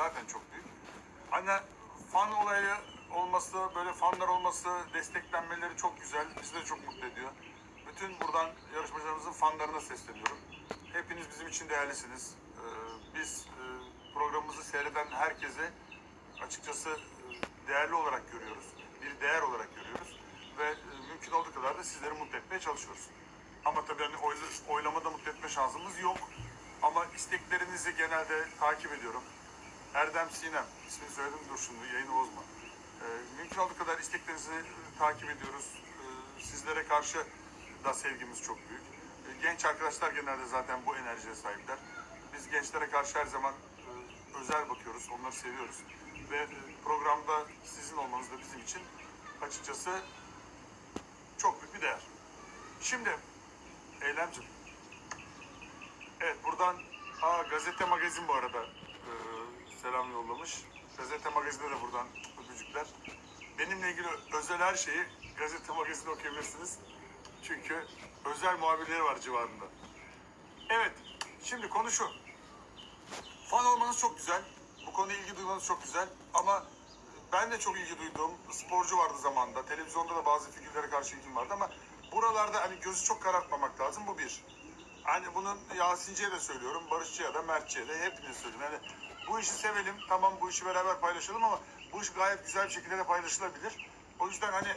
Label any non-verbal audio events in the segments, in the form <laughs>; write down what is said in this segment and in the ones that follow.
zaten çok büyük. Hani fan olayı olması, böyle fanlar olması, desteklenmeleri çok güzel. Bizi de çok mutlu ediyor. Bütün buradan yarışmacılarımızın fanlarına sesleniyorum. Hepiniz bizim için değerlisiniz. Ee, biz e, programımızı seyreden herkese açıkçası e, değerli olarak görüyoruz. Bir değer olarak görüyoruz. Ve e, mümkün olduğu kadar da sizleri mutlu etmeye çalışıyoruz. Ama tabii hani oy- oylamada mutlu etme şansımız yok. Ama isteklerinizi genelde takip ediyorum. Erdem Sinem, ismini söyledim dur şimdi yayını bozma. Ee, mümkün olduğu kadar isteklerinizi e, takip ediyoruz. Ee, sizlere karşı da sevgimiz çok büyük. Ee, genç arkadaşlar genelde zaten bu enerjiye sahipler. Biz gençlere karşı her zaman e, özel bakıyoruz, onları seviyoruz. Ve e, programda sizin olmanız da bizim için açıkçası çok büyük bir değer. Şimdi Eylemcim, Evet buradan aa, gazete magazin bu arada selam yollamış. Gazete magazinde de buradan öpücükler. Benimle ilgili özel her şeyi gazete magazinde okuyabilirsiniz. Çünkü özel muhabirleri var civarında. Evet şimdi konu şu. Fan olmanız çok güzel. Bu konuya ilgi duymanız çok güzel. Ama ben de çok ilgi duyduğum sporcu vardı zamanında. Televizyonda da bazı figürlere karşı ilgim vardı ama buralarda hani gözü çok karartmamak lazım. Bu bir. Hani bunun Yasin'ciye de söylüyorum, Barışçı'ya da, Mert'ciye de hepinize söylüyorum. Yani bu işi sevelim, tamam bu işi beraber paylaşalım ama bu iş gayet güzel bir şekilde de paylaşılabilir. O yüzden hani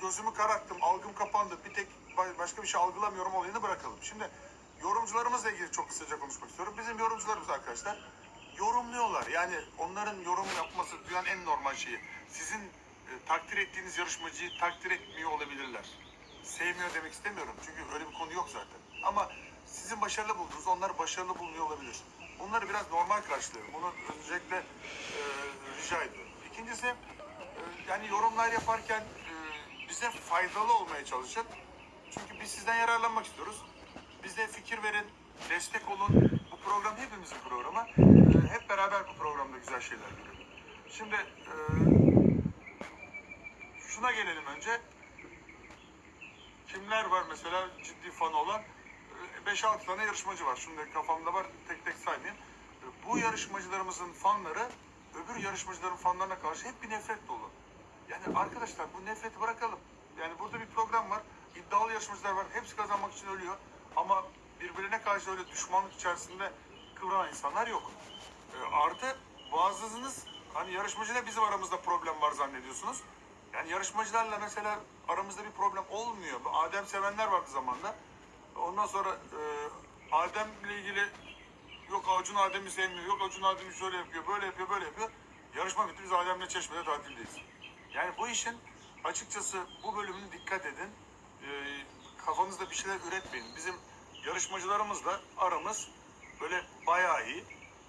gözümü kararttım, algım kapandı, bir tek ba- başka bir şey algılamıyorum olayını bırakalım. Şimdi yorumcularımızla ilgili çok kısaca konuşmak istiyorum. Bizim yorumcularımız arkadaşlar yorumluyorlar. Yani onların yorum yapması dünyanın en normal şeyi. Sizin e, takdir ettiğiniz yarışmacıyı takdir etmiyor olabilirler. Sevmiyor demek istemiyorum. Çünkü öyle bir konu yok zaten. Ama sizin başarılı bulduğunuz onlar başarılı bulunuyor olabilir. Bunları biraz normal karşılıyorum. Bunu öncelikle e, rica ediyorum. İkincisi e, yani yorumlar yaparken e, bize faydalı olmaya çalışın. Çünkü biz sizden yararlanmak istiyoruz. Bize fikir verin, destek olun. Bu program hepimizin programı. E, hep beraber bu programda güzel şeyler görelim. Şimdi e, şuna gelelim önce. Kimler var mesela ciddi fan olan? Ee, 5-6 tane yarışmacı var. Şimdi kafamda var tek tek saymayayım. Ee, Bu yarışmacılarımızın fanları öbür yarışmacıların fanlarına karşı hep bir nefret dolu. Yani arkadaşlar bu nefreti bırakalım. Yani burada bir program var. iddialı yarışmacılar var. Hepsi kazanmak için ölüyor. Ama birbirine karşı öyle düşmanlık içerisinde kıvranan insanlar yok. Ee, artı bazınız hani yarışmacıyla bizim aramızda problem var zannediyorsunuz. Yani yarışmacılarla mesela aramızda bir problem olmuyor. Adem sevenler vardı zamanda. Ondan sonra e, Adem'le ilgili yok Acun Adem'i sevmiyor, yok Acun Adem'i şöyle yapıyor, böyle yapıyor, böyle yapıyor. Yarışma bitti biz Adem'le Çeşme'de tatildeyiz. Yani bu işin açıkçası bu bölümüne dikkat edin. E, kafanızda bir şeyler üretmeyin. Bizim yarışmacılarımızla aramız böyle bayağı iyi.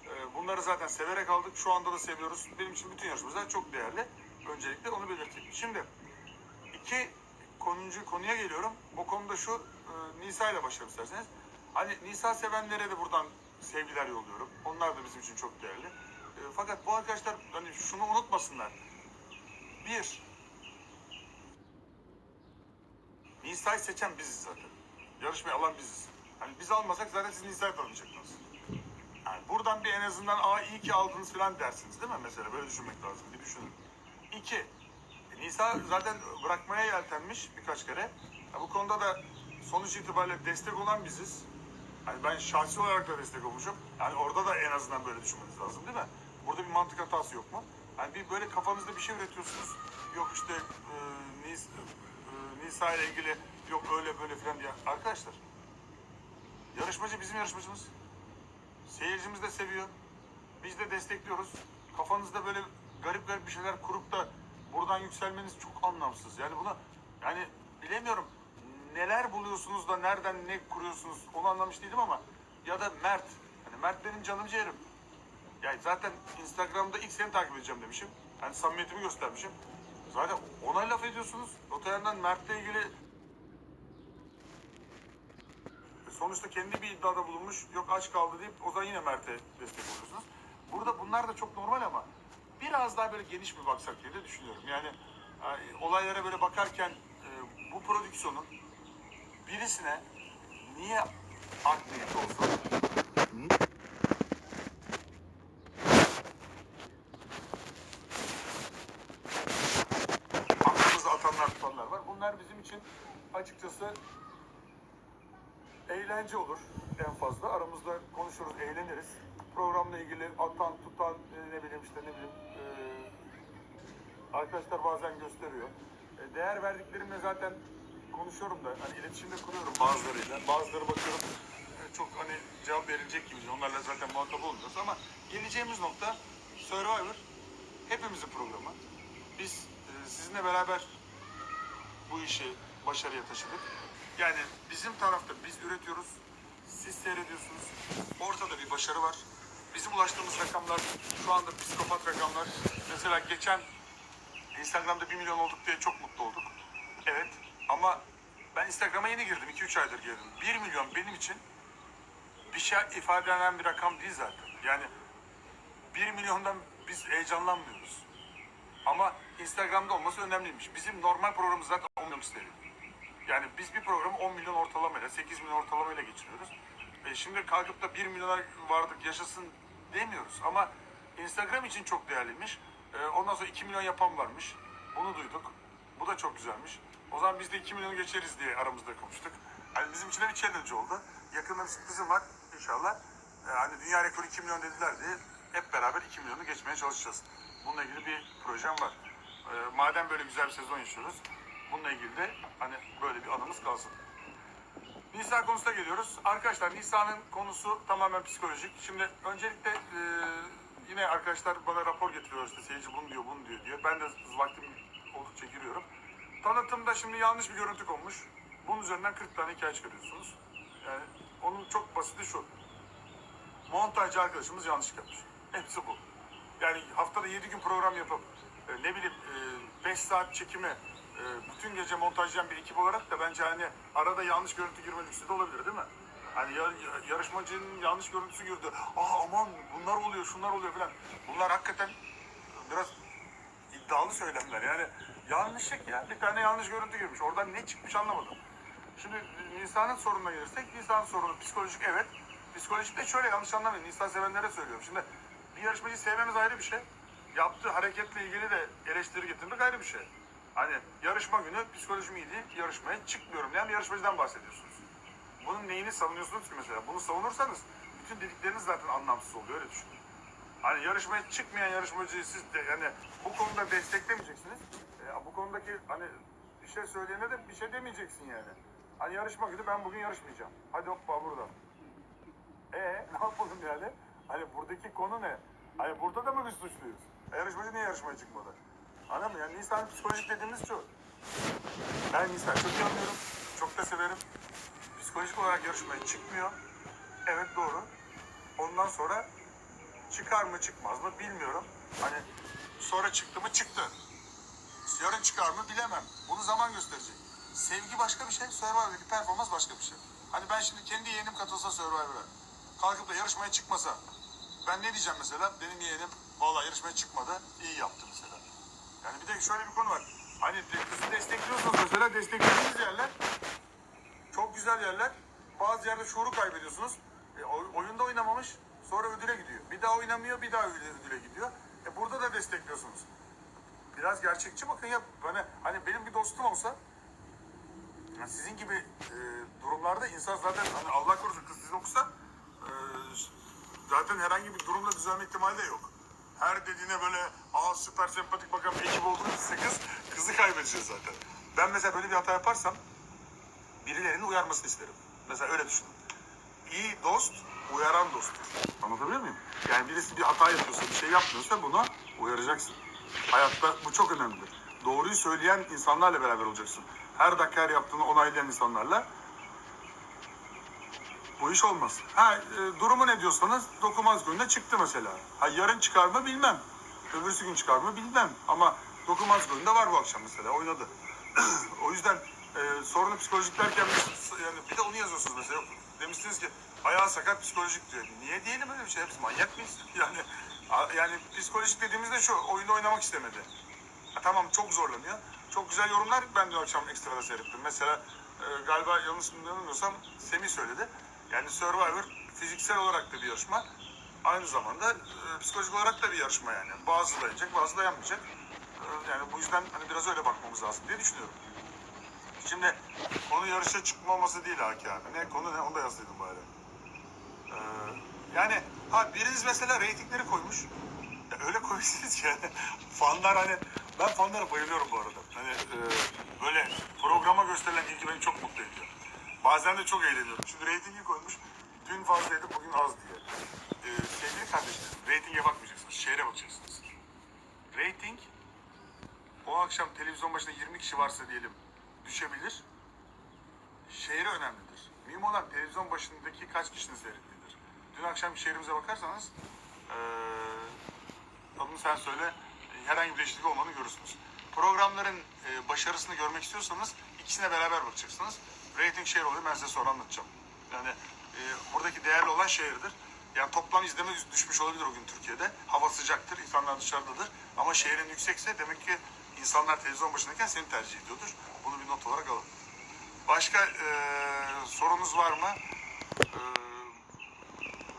E, bunları zaten severek aldık. Şu anda da seviyoruz. Benim için bütün yarışmacılar çok değerli. Öncelikle onu belirteyim. Şimdi iki konuncu konuya geliyorum. O konuda şu e, Nisa ile başlayalım isterseniz. Hani Nisa sevenlere de buradan sevgiler yolluyorum. Onlar da bizim için çok değerli. E, fakat bu arkadaşlar hani şunu unutmasınlar. Bir, Nisa'yı seçen biziz zaten. Yarışmayı alan biziz. Hani biz almasak zaten siz Nisa'yı tanıyacaktınız. Yani buradan bir en azından aa iyi ki aldınız falan dersiniz değil mi mesela? Böyle düşünmek lazım. Bir düşünün. İki, e, Nisa zaten bırakmaya yeltenmiş birkaç kere. Ya bu konuda da sonuç itibariyle destek olan biziz. Hani ben şahsi olarak da destek olmuşum. Yani orada da en azından böyle düşünmeniz lazım değil mi? Burada bir mantık hatası yok mu? Hani bir böyle kafanızda bir şey üretiyorsunuz. Yok işte e, Nis, e, Nisa ile ilgili yok öyle böyle falan diye. Arkadaşlar yarışmacı bizim yarışmacımız. Seyircimiz de seviyor. Biz de destekliyoruz. Kafanızda böyle garip garip bir şeyler kurup da buradan yükselmeniz çok anlamsız. Yani buna yani bilemiyorum neler buluyorsunuz da nereden ne kuruyorsunuz onu anlamış değilim ama ya da Mert. Hani Mert benim canım ciğerim. Yani zaten Instagram'da ilk seni takip edeceğim demişim. Hani samimiyetimi göstermişim. Zaten ona laf ediyorsunuz. Öte yandan Mert'le ilgili sonuçta kendi bir iddiada bulunmuş. Yok aç kaldı deyip o zaman yine Mert'e destek oluyorsunuz. Burada bunlar da çok normal ama biraz daha böyle geniş bir baksak diye de düşünüyorum. Yani e, olaylara böyle bakarken e, bu prodüksiyonun birisine niye aklı yük olsun? Aklımızda atanlar tutanlar var. Bunlar bizim için açıkçası eğlence olur en fazla. Aramızda konuşuruz, eğleniriz. Programla ilgili atan, tutan, e, ne bileyim işte ne bileyim e, arkadaşlar bazen gösteriyor. E, değer verdiklerimle zaten konuşuyorum da hani iletişimde kuruyorum bazılarıyla. Bazıları bakıyorum e, çok hani cevap verilecek gibi. Onlarla zaten muhatap olmuyoruz ama geleceğimiz nokta Survivor hepimizin programı. Biz e, sizinle beraber bu işi başarıya taşıdık. Yani bizim tarafta biz üretiyoruz, siz seyrediyorsunuz. Ortada bir başarı var. Bizim ulaştığımız rakamlar şu anda psikopat rakamlar. Mesela geçen Instagram'da 1 milyon olduk diye çok mutlu olduk. Evet ama ben Instagram'a yeni girdim. 2-3 aydır girdim. 1 milyon benim için bir şey ifade eden bir rakam değil zaten. Yani 1 milyondan biz heyecanlanmıyoruz. Ama Instagram'da olması önemliymiş. Bizim normal programımız zaten 10 milyon isterim. Yani biz bir programı 10 milyon ortalamayla, 8 milyon ortalamayla geçiriyoruz. E şimdi kalkıp da 1 milyona vardık yaşasın demiyoruz. Ama Instagram için çok değerliymiş. E, ondan sonra 2 milyon yapan varmış. Bunu duyduk. Bu da çok güzelmiş. O zaman biz de 2 milyonu geçeriz diye aramızda konuştuk. Hani bizim için de bir challenge oldu. Yakında bir sürprizim var inşallah. E, hani dünya rekoru 2 milyon dediler diye hep beraber 2 milyonu geçmeye çalışacağız. Bununla ilgili bir projem var. E, madem böyle güzel bir sezon yaşıyoruz, bununla ilgili de hani böyle bir anımız kalsın. Nisan konusuna geliyoruz. Arkadaşlar Nisan'ın konusu tamamen psikolojik. Şimdi öncelikle e, yine arkadaşlar bana rapor getiriyor işte seyirci bunu diyor bunu diyor diyor. Ben de vaktim oldukça giriyorum. Tanıtımda şimdi yanlış bir görüntü konmuş. Bunun üzerinden 40 tane hikaye çıkarıyorsunuz. Yani onun çok basiti şu. Montajcı arkadaşımız yanlış yapmış. Hepsi bu. Yani haftada 7 gün program yapıp e, ne bileyim 5 saat çekime e, bütün gece montajlayan bir ekip olarak da bence hani arada yanlış görüntü girme lüksü de olabilir değil mi? Hani ya- ya- yarışmacının yanlış görüntüsü girdi. Aa aman bunlar oluyor şunlar oluyor falan. Bunlar hakikaten biraz iddialı söylemler. Yani yanlışlık ya. Bir tane yanlış görüntü girmiş. Oradan ne çıkmış anlamadım. Şimdi Nisan'ın sorununa gelirsek, Nisan'ın sorunu psikolojik evet. Psikolojik de şöyle yanlış anlamayın. Nisan sevenlere söylüyorum. Şimdi bir yarışmacıyı sevmemiz ayrı bir şey. Yaptığı hareketle ilgili de eleştiri getirmek ayrı bir şey. Hani yarışma günü psikolojim iyi değil, yarışmaya çıkmıyorum diyen bir yarışmacıdan bahsediyorsunuz. Bunun neyini savunuyorsunuz ki mesela? Bunu savunursanız bütün dedikleriniz zaten anlamsız oluyor öyle düşünün. Hani yarışmaya çıkmayan yarışmacıyı siz de yani bu konuda desteklemeyeceksiniz. E, bu konudaki hani bir şey söyleyene de bir şey demeyeceksin yani. Hani yarışma günü ben bugün yarışmayacağım. Hadi hoppa burada. E ne yapalım yani? Hani buradaki konu ne? Hani burada da mı biz suçluyuz? E, yarışmacı niye yarışmaya çıkmadı? Anladın mı? Yani Nisan psikolojik dediğimiz şu. Ben Nisan çok anlıyorum. Çok da severim. Psikolojik olarak yarışmaya çıkmıyor. Evet doğru. Ondan sonra çıkar mı çıkmaz mı bilmiyorum. Hani sonra çıktı mı çıktı. Yarın çıkar mı bilemem. Bunu zaman gösterecek. Sevgi başka bir şey, Survivor'daki performans başka bir şey. Hani ben şimdi kendi yeğenim katılsa Survivor'a, kalkıp da yarışmaya çıkmasa, ben ne diyeceğim mesela? Benim yeğenim vallahi yarışmaya çıkmadı, iyi yaptı mesela. Yani bir de şöyle bir konu var. Hani kızı destekliyorsunuz mesela, desteklediğiniz yerler çok güzel yerler. Bazı yerde şuuru kaybediyorsunuz. E, oy- oyunda oynamamış, sonra ödüle gidiyor. Bir daha oynamıyor, bir daha ödüle gidiyor. E, burada da destekliyorsunuz. Biraz gerçekçi bakın ya. Bana, hani benim bir dostum olsa ya sizin gibi e, durumlarda insan zaten hani Allah korusun kız sizi okusa e, zaten herhangi bir durumla düzelme ihtimali de yok. Her dediğine böyle aa süper sempatik bakan bir ekip olduğunu bilse kız kızı kaybedeceğiz zaten. Ben mesela böyle bir hata yaparsam birilerinin uyarmasını isterim. Mesela öyle düşünün. İyi dost, uyaran dosttur. Anlatabiliyor muyum? Yani birisi bir hata yapıyorsa, bir şey yapmıyorsa buna uyaracaksın. Hayatta bu çok önemlidir. Doğruyu söyleyen insanlarla beraber olacaksın. Her dakika her yaptığını onaylayan insanlarla bu iş olmaz. Ha, e, durumu ne diyorsanız dokunmaz gününe çıktı mesela. Ha, yarın çıkar mı bilmem. Öbürsü gün çıkar mı bilmem. Ama dokunmaz gününde var bu akşam mesela oynadı. <clears throat> o yüzden e, sorunu psikolojik derken yani bir de onu yazıyorsunuz mesela. Demiştiniz ki ayağı sakat psikolojik diyor. Niye diyelim öyle bir şey? Hepsi manyak mıyız? <laughs> Yani yani psikolojik dediğimizde şu oyunda oynamak istemedi. Ha, tamam çok zorlanıyor. Çok güzel yorumlar ben dün akşam ekstrada seyrettim. Mesela e, galiba yanlış bilmiyorsam Semih söyledi. Yani Survivor fiziksel olarak da bir yarışma. Aynı zamanda e, psikolojik olarak da bir yarışma yani. Bazı dayanacak, bazı dayanmayacak. E, yani bu yüzden hani biraz öyle bakmamız lazım diye düşünüyorum. Şimdi konu yarışa çıkmaması değil Haki abi. Ne konu ne onu da yazsaydım bari. Ee, yani ha biriniz mesela reytingleri koymuş. Ya öyle koysunuz ki yani <laughs> fanlar hani ben fanlara bayılıyorum bu arada. Hani e, böyle programa gösterilen ilgi beni çok mutlu ediyor. Bazen de çok eğleniyorum. Şimdi reytingi koymuş. Dün fazlaydı bugün az diye. Ee, sevgili kardeşlerim reytinge bakmayacaksınız. Şehre bakacaksınız. Rating o akşam televizyon başında 20 kişi varsa diyelim düşebilir. Şehre önemlidir. Mühim olan televizyon başındaki kaç kişinin seyrettiğidir. Dün akşam şehrimize bakarsanız adını sen söyle herhangi bir değişiklik olmadığını görürsünüz. Programların e, başarısını görmek istiyorsanız ikisine beraber bakacaksınız. Rating share oluyor ben size sonra anlatacağım. Yani e, buradaki değerli olan şehirdir. Yani toplam izleme düşmüş olabilir o gün Türkiye'de. Hava sıcaktır, insanlar dışarıdadır. Ama şehrin yüksekse demek ki insanlar televizyon başındayken seni tercih ediyordur. Bunu bir not olarak alın. Başka e, sorunuz var mı? E,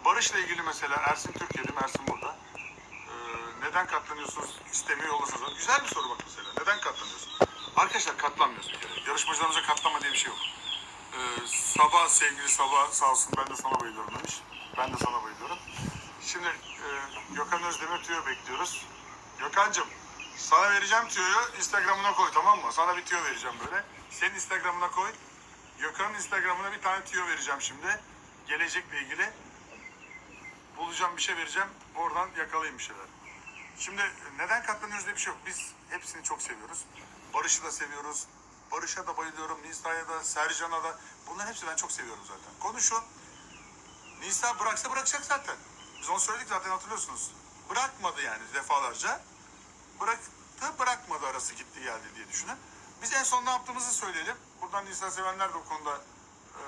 Barış'la ilgili mesela Ersin Türkiye'de, Ersin burada. Ee, neden katlanıyorsunuz istemiyor olursanız. Güzel bir soru bak mesela. Neden katlanıyorsun? Arkadaşlar katlanmıyorsun bir kere. Yarışmacılarımıza katlanma diye bir şey yok. Ee, sabah sevgili Sabah sağ olsun ben de sana bayılıyorum demiş. Ben de sana bayılıyorum. Şimdi e, Gökhan Özdemir tüyo bekliyoruz. Gökhan'cığım sana vereceğim tüyoyu Instagram'ına koy tamam mı? Sana bir tüyo vereceğim böyle. Senin Instagram'ına koy. Gökhan'ın Instagram'ına bir tane tüyo vereceğim şimdi. Gelecekle ilgili bulacağım bir şey vereceğim. Oradan yakalayayım bir şeyler. Şimdi neden katlanıyoruz diye bir şey yok. Biz hepsini çok seviyoruz. Barış'ı da seviyoruz. Barış'a da bayılıyorum. Nisa'ya da, Sercan'a da. Bunların hepsini ben çok seviyorum zaten. Konu şu. Nisa bıraksa bırakacak zaten. Biz onu söyledik zaten hatırlıyorsunuz. Bırakmadı yani defalarca. Bıraktı bırakmadı arası gitti geldi diye düşünün. Biz en son ne yaptığımızı söyleyelim. Buradan Nisa sevenler de o konuda eee,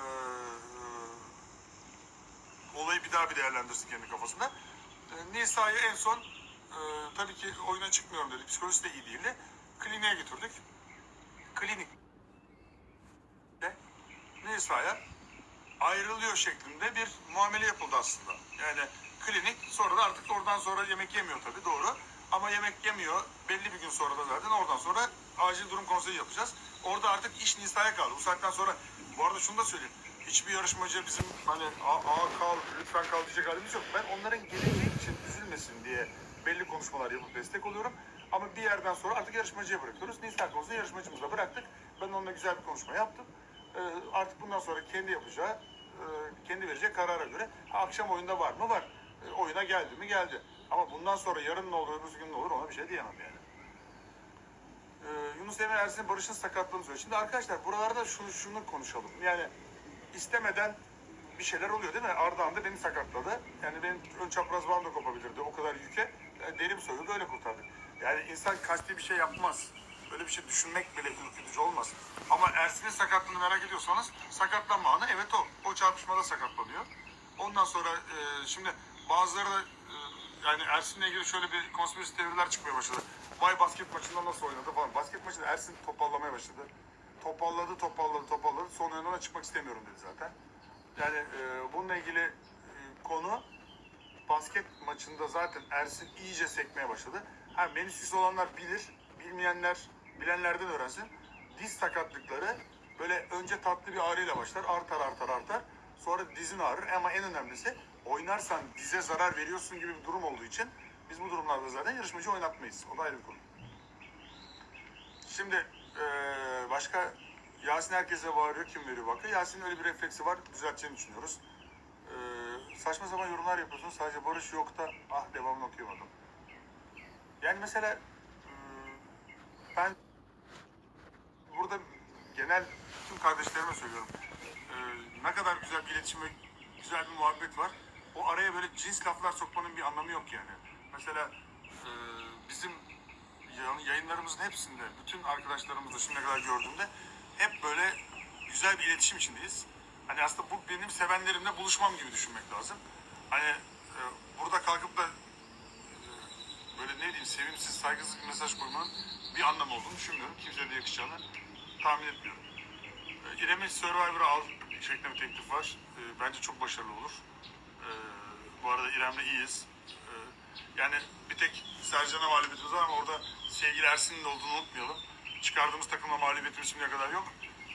olayı bir daha bir değerlendirsin kendi kafasında. E, Nisa'yı en son e, tabii ki oyuna çıkmıyorum dedi. Psikolojisi de iyi değildi. Kliniğe götürdük. Klinik Nisa'ya ayrılıyor şeklinde bir muamele yapıldı aslında. Yani klinik sonra da artık oradan sonra yemek yemiyor tabii doğru. Ama yemek yemiyor. Belli bir gün sonra da zaten oradan sonra acil durum konseyi yapacağız. Orada artık iş Nisa'ya kaldı. Bu saatten sonra bu arada şunu da söyleyeyim. Hiçbir yarışmacı bizim hani aa, kal lütfen kal diyecek halimiz yok. Ben onların geleceği için üzülmesin diye belli konuşmalar yapıp destek oluyorum. Ama bir yerden sonra artık yarışmacıya bırakıyoruz. Nisa konusunda yarışmacımıza bıraktık. Ben onunla güzel bir konuşma yaptım. Ee, artık bundan sonra kendi yapacağı, e, kendi vereceği karara göre akşam oyunda var mı? Var. E, oyuna geldi mi? Geldi. Ama bundan sonra yarın ne olur, öbür gün ne olur ona bir şey diyemem yani. Ee, Yunus Emre Ersin Barış'ın sakatlığını söylüyor. Şimdi arkadaşlar buralarda şunu şunu konuşalım. Yani istemeden bir şeyler oluyor değil mi? Ardahan da beni sakatladı. Yani benim ön çapraz bağım da kopabilirdi o kadar yüke. Yani derim soyuldu öyle kurtardık. Yani insan kasti bir şey yapmaz. Böyle bir şey düşünmek bile ürkütücü olmaz. Ama Ersin'in sakatlığını merak ediyorsanız sakatlanma anı evet o. O çarpışmada sakatlanıyor. Ondan sonra e, şimdi bazıları da e, yani Ersin'le ilgili şöyle bir konspirasi teoriler çıkmaya başladı. Vay basket maçında nasıl oynadı falan. Basket maçında Ersin topallamaya başladı. Topalladı, topalladı, topalladı. Son oyununa çıkmak istemiyorum dedi zaten. Yani e, bununla ilgili e, konu basket maçında zaten Ersin iyice sekmeye başladı. Ha menüsüs olanlar bilir, bilmeyenler bilenlerden öğrensin. Diz sakatlıkları böyle önce tatlı bir ağrıyla başlar, artar artar artar. Sonra dizin ağrır ama en önemlisi oynarsan dize zarar veriyorsun gibi bir durum olduğu için biz bu durumlarda zaten yarışmacı oynatmayız. O da ayrı bir konu. Şimdi eee, başka Yasin herkese bağırıyor kim veriyor bakı. Yasin'in öyle bir refleksi var düzelteceğini düşünüyoruz. Eee, saçma sapan yorumlar yapıyorsun. Sadece Barış yok da ah devamını okuyamadım. Yani mesela eee, ben burada genel tüm kardeşlerime söylüyorum. Eee, ne kadar güzel bir iletişim ve güzel bir muhabbet var. O araya böyle cins laflar sokmanın bir anlamı yok yani. Mesela eee, bizim yayınlarımızın hepsinde bütün arkadaşlarımızla şimdiye kadar gördüğümde hep böyle güzel bir iletişim içindeyiz. Hani aslında bu benim sevenlerimle buluşmam gibi düşünmek lazım. Hani e, burada kalkıp da e, böyle ne diyeyim sevimsiz, saygısız bir mesaj koymanın bir anlamı olduğunu düşünmüyorum. Kimseye de yakışacağını tahmin etmiyorum. E, İrem'in Survivor'a al şeklinde bir teklif var. E, bence çok başarılı olur. E, bu arada İrem'le iyiyiz. E, yani bir tek Sercan'a mağlubiyetimiz var ama orada sevgili Ersin'in de olduğunu unutmayalım. Çıkardığımız takımla mağlubiyetimiz şimdiye kadar yok.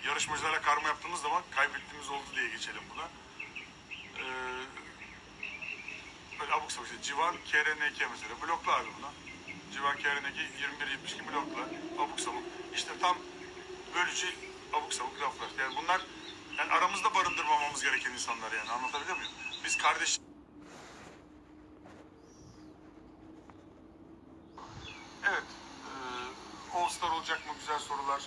yarışmacılara karma yaptığımız zaman kaybettiğimiz oldu diye geçelim buna. Ee, böyle abuk sabuk işte Civan KRNK mesela blokla abi bunu. Civan KRNK 21-72 blokla abuk sabuk. İşte tam bölücü abuk sabuk laflar. Yani bunlar yani aramızda barındırmamamız gereken insanlar yani anlatabiliyor muyum? Biz kardeş Evet. E, All Star olacak mı? Güzel sorular.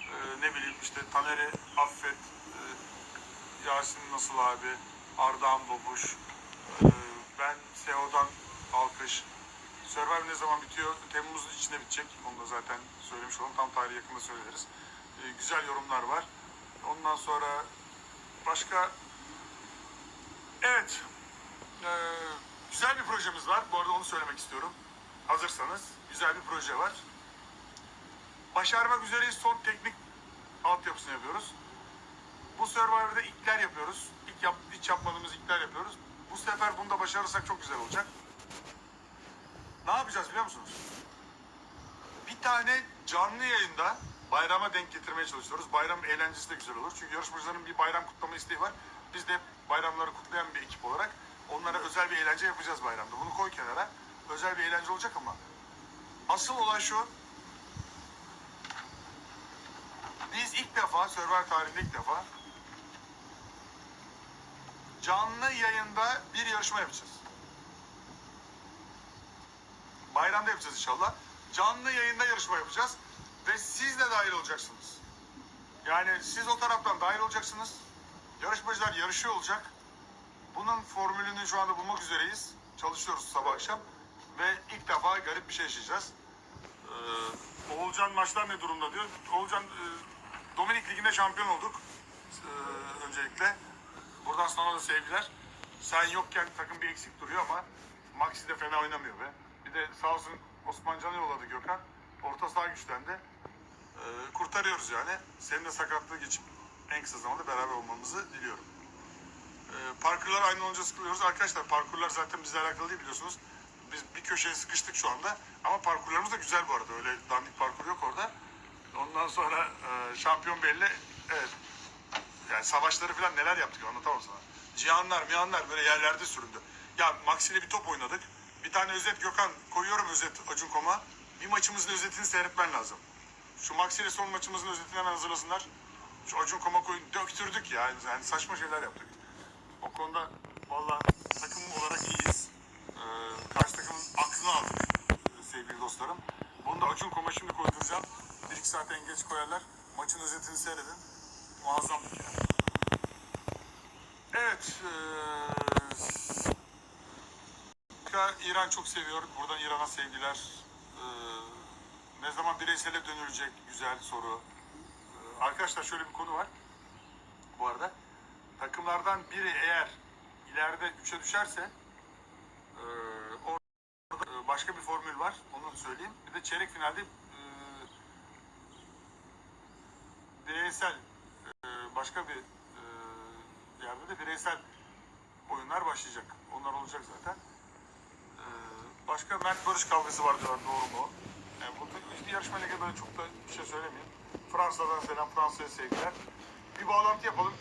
E, ne bileyim işte Taner'i affet. E, Yasin nasıl abi? Ardahan Babuş. E, ben SEO'dan alkış. Survivor ne zaman bitiyor? Temmuz'un içinde bitecek. Onu da zaten söylemiş olalım. Tam tarihi yakında söyleriz. E, güzel yorumlar var. Ondan sonra başka Evet. Ee, güzel bir projemiz var. Bu arada onu söylemek istiyorum. Hazırsanız güzel bir proje var. Başarmak üzereyiz. Son teknik altyapısını yapıyoruz. Bu Survivor'da ilkler yapıyoruz. İlk yap, hiç yapmadığımız ilkler yapıyoruz. Bu sefer bunu da başarırsak çok güzel olacak. Ne yapacağız biliyor musunuz? Bir tane canlı yayında bayrama denk getirmeye çalışıyoruz. Bayram eğlencesi de güzel olur. Çünkü yarışmacıların bir bayram kutlama isteği var. Biz de bayramları kutlayan bir ekip olarak onlara özel bir eğlence yapacağız bayramda. Bunu koy kenara. Özel bir eğlence olacak ama asıl olay şu. Biz ilk defa, Survivor tarihinde ilk defa canlı yayında bir yarışma yapacağız. Bayramda yapacağız inşallah. Canlı yayında yarışma yapacağız. Ve siz de dahil olacaksınız. Yani siz o taraftan dahil olacaksınız. Yarışmacılar yarışıyor olacak. Bunun formülünü şu anda bulmak üzereyiz. Çalışıyoruz sabah akşam. Ve ilk defa garip bir şey yaşayacağız. Ee, Oğulcan maçlar ne durumda diyor. Oğulcan e, Dominik Ligi'nde şampiyon olduk. Ee, öncelikle. Buradan sana da sevgiler. Sen yokken takım bir eksik duruyor ama Maxi de fena oynamıyor be. Bir de sağ olsun Osman Can'ı yolladı Gökhan. Orta saha güçlendi. Ee, kurtarıyoruz yani. Senin de sakatlığı geçip en kısa zamanda beraber olmamızı diliyorum. Ee, parkurlar aynı olunca sıkılıyoruz. Arkadaşlar parkurlar zaten bizle alakalı değil biliyorsunuz. Biz bir köşeye sıkıştık şu anda. Ama parkurlarımız da güzel bu arada. Öyle dandik parkur yok orada. Ondan sonra e, şampiyon belli. Evet. Yani savaşları falan neler yaptık anlatamam sana. Cihanlar, mihanlar böyle yerlerde süründü. Ya Maxi ile bir top oynadık. Bir tane özet Gökhan koyuyorum özet Acun Kom'a. Bir maçımızın özetini seyretmen lazım. Şu Maxi ile son maçımızın özetini hemen hazırlasınlar. Şu Acun Kom'a koyun döktürdük ya. Yani saçma şeyler yaptık. O konuda valla takım olarak iyiyiz. Ee, karşı takımın aklını aldık e, sevgili dostlarım. Bunu da Acun Kom'a şimdi koyduracağım. Bir iki saat en geç koyarlar. Maçın özetini seyredin. Muazzamdık yani. Evet. eee, Başka İran çok seviyor. Buradan İran'a sevgiler. Eee, ne zaman bireysele dönülecek? Güzel soru. Eee, arkadaşlar şöyle bir konu var. Bu arada. Takımlardan biri eğer ileride 3'e düşerse eee, orada başka bir formül var. Onu söyleyeyim. Bir de çeyrek finalde bireysel eee, başka bir eee, yerde de bireysel oyunlar başlayacak. Onlar olacak zaten. Ee, başka Mert Barış kavgası var diyorlar. Doğru mu? Yani bu yarışmayla ilgili böyle çok da bir şey söylemeyeyim. Fransa'dan selam, Fransa'ya sevgiler. Bir bağlantı yapalım.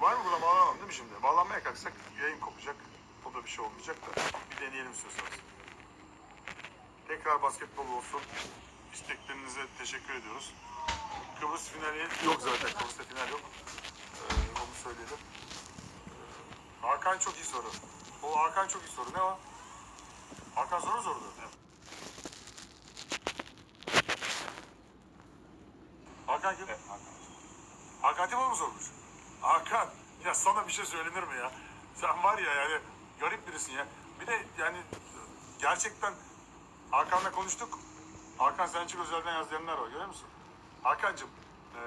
Var mı burada bağlanalım değil mi şimdi? Bağlanmaya kalksak yayın kopacak. O da bir şey olmayacak da. Bir deneyelim istiyorsanız. Tekrar basketbol olsun. İsteklerinize teşekkür ediyoruz. Kıbrıs finali yok zaten. Kıbrıs'ta final yok. Ee, onu söyleyelim. Ee, Hakan çok iyi soru. O Hakan çok iyi soru. Ne o? Hakan soru sordu. Hakan kim? Hakan. Hakan Timur mu sormuş? Hakan, ya sana bir şey söylenir mi ya? Sen var ya yani garip birisin ya. Bir de yani gerçekten Hakan'la konuştuk. Hakan sen için özelden yazdıranlar var görüyor musun? Hakan'cığım eee,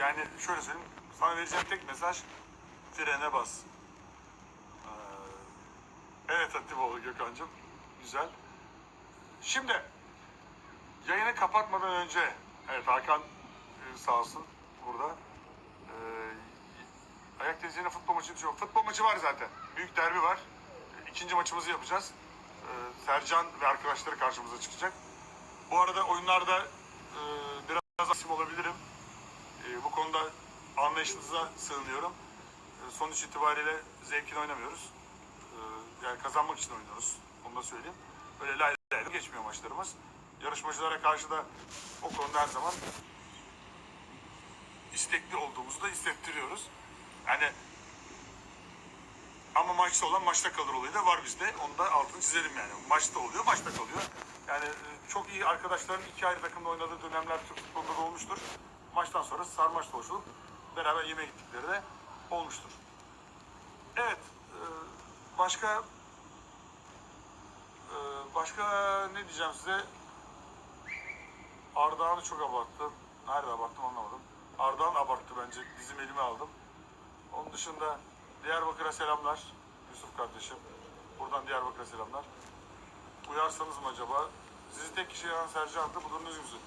yani şöyle söyleyeyim. Sana vereceğim tek mesaj frene bas. Eee, evet Hatipoğlu Gökhan'cığım. Güzel. Şimdi yayını kapatmadan önce evet Hakan e, sağ olsun burada. E, ayak tenisiyle futbol maçı yok. Futbol maçı var zaten. Büyük derbi var. E, İkinci maçımızı yapacağız. E, Sercan ve arkadaşları karşımıza çıkacak. Bu arada oyunlarda e, biraz isim olabilirim. E, bu konuda anlayışınıza sığınıyorum. E, sonuç itibariyle zevkini oynamıyoruz. E, yani kazanmak için oynuyoruz. Onu da söyleyeyim. Böyle lay lay geçmiyor maçlarımız. Yarışmacılara karşı da o konuda her zaman istekli olduğumuzu da hissettiriyoruz. Yani ama maçta olan maçta kalır olayı da var bizde. Onu da altını çizelim yani. Maçta oluyor, maçta kalıyor. Yani e, çok iyi arkadaşların iki ayrı takımda oynadığı dönemler Türk futbolunda da olmuştur. Maçtan sonra sarmaş dolaşılıp beraber yemeğe gittikleri de olmuştur. Evet, e, başka e, başka ne diyeceğim size? Ardahan'ı çok abarttı. Nerede abarttım anlamadım. Ardahan abarttı bence. Dizim elime aldım. Onun dışında Diyarbakır'a selamlar. Yusuf kardeşim. Buradan Diyarbakır'a selamlar. Uyarsanız mı acaba? Sizi tek kişi yanan Sercan'dı. Bu durumda üzgünsün.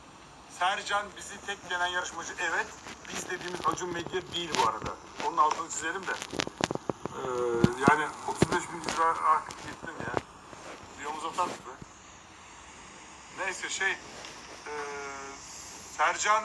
Sercan bizi tek yenen yarışmacı. Evet. Biz dediğimiz Acun Medya değil bu arada. Onun altını çizelim de. Ee, yani 35 bin lira ah gittim ya. Bir omuz atardık be. Neyse şey. ee, Sercan